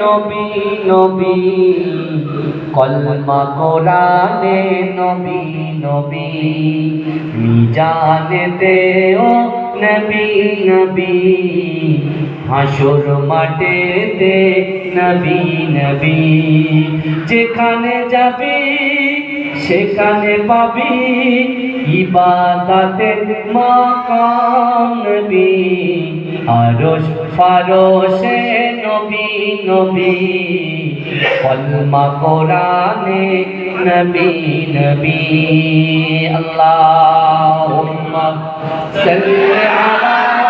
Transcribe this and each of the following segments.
নবী নবী। কলমা কোরআনে নবী নবী। মিজানে দেও নবী নবী। হাসুর মাঠে দে নবী নবী। যেখানে যাবি, সেখানে পাবি। ইবাদতের মাকাম নবী। আরশ ফারশে নবী নবী কলমা কোরআনে নবী নবী আল্লাহ সাল্লি আলা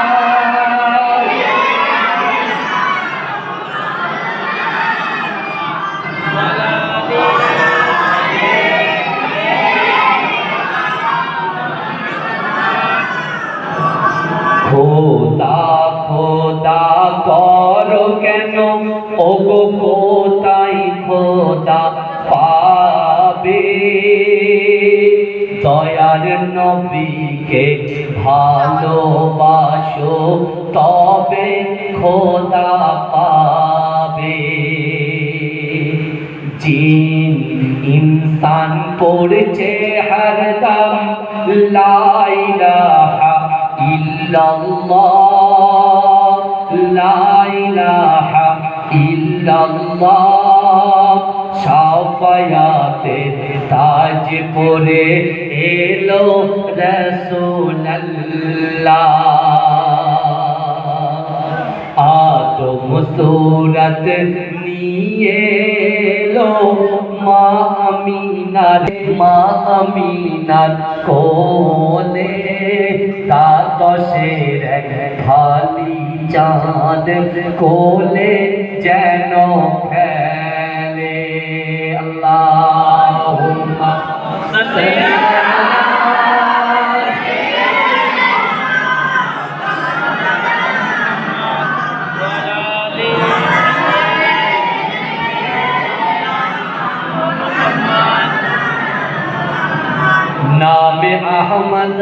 দয়ার নবীকে ভালোবাসো তবে খোদা পাবে। জিন ইনসান পড়ছে হরদম লাইলাহা ইল্লাল্লাহ লাইলাহা ইল্লাল্লাহ, সাফায়াতে তাজ পরে এলো রসুল্লাহ আদম সুরত নিয়ে এলো মা আমিনার মা আমিনার কোলে। তা দশের এক খালি চাঁদ কোলে যেন খেলে আল্লাহ नाम अहमद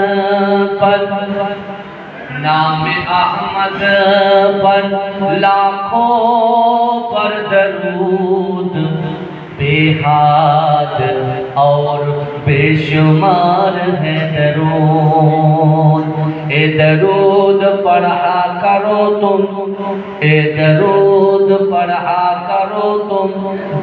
पर نام احمد پر لاکھوں پر درود بے حاد اور بے شمار ہے درود اے درود پڑھا کرو تم اے درود پڑھا کرو تم